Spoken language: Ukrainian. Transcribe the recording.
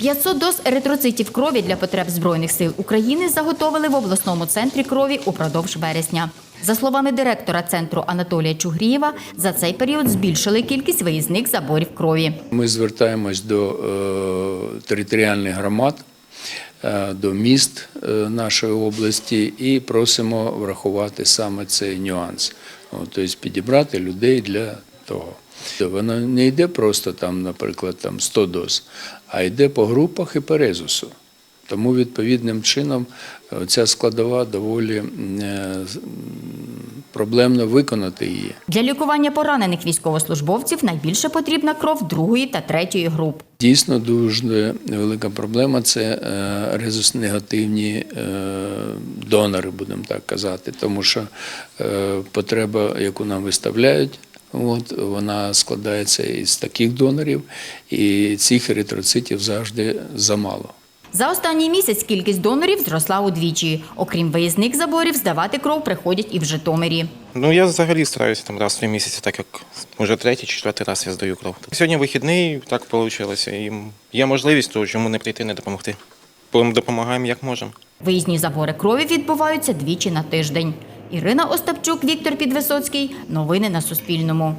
500 доз еритроцитів крові для потреб Збройних сил України заготовили в обласному центрі крові упродовж вересня. За словами директора центру Анатолія Чугрієва, за цей період збільшили кількість виїзних заборів крові. Ми звертаємось до е, територіальних громад, е, до міст е, нашої області і просимо врахувати саме цей нюанс. Тобто підібрати людей для того. Воно не йде просто там, наприклад, там 100 доз, а йде по групах і по резусу. Тому відповідним чином е, ця складова доволі е, проблемно виконати її. Для лікування поранених військовослужбовців найбільше потрібна кров другої та третьої груп. Дійсно, дуже велика проблема це е, резус-негативні донори, будемо так казати, тому що потреба, яку нам виставляють, от, вона складається із таких донорів, і цих еритроцитів завжди замало. За останній місяць кількість донорів зросла удвічі. Окрім виїзних заборів, здавати кров приходять і в Житомирі. Ну я взагалі стараюся там раз в три місяці, так як вже третій, четвертий раз я здаю кров. Сьогодні вихідний, так вийшло. І є можливість, то чому не прийти, не допомогти. Бо Допомагаємо як можемо. Виїзні забори крові відбуваються двічі на тиждень. Ірина Остапчук, Віктор Підвисоцький. Новини на Суспільному.